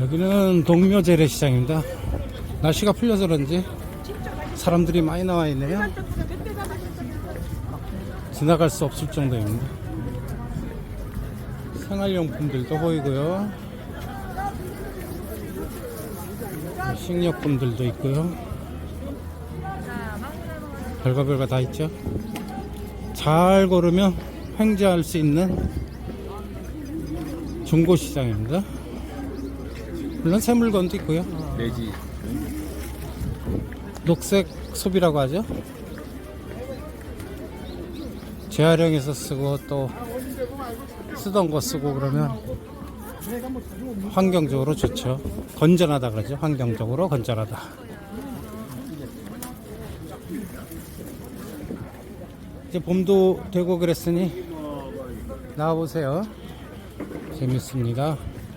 여기는 동묘 재래 시장입니다. 날씨가 풀려서 그런지 사람들이 많이 나와 있네요. 지나갈 수 없을 정도입니다. 생활용품들도 보이고요. 식료품들도 있고요. 별거 별거 다 있죠. 잘 고르면 횡재할 수 있는 중고시장입니다. 물론 새 물건도 있고요. 내지 녹색 소비라고 하죠. 재활용해서 쓰고 또 쓰던 거 쓰고 그러면 환경적으로 좋죠. 건전하다 그러죠. 환경적으로 건전하다. 이제 봄도 되고 그랬으니 나와보세요. 재밌습니다.